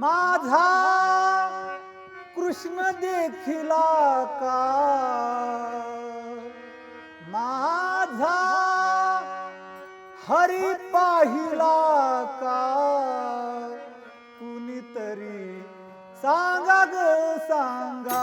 माझा कृष्ण देखिला का माझा हरी पाहिला का कुणीतरी सांगा ग सांगा.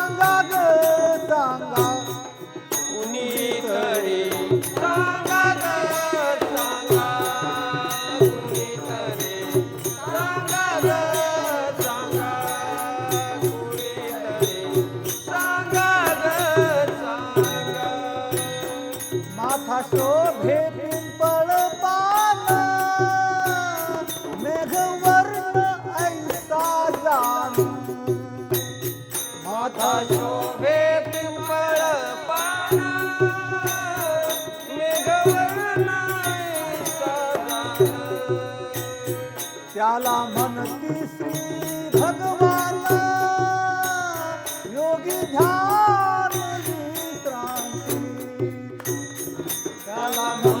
शोभे पिंपळ पान मेघवर्ण ऐसा जान. माता शोभे पिंपळ पान मेघवर्ण ऐसा जान. त्याला म्हणती श्री সালাম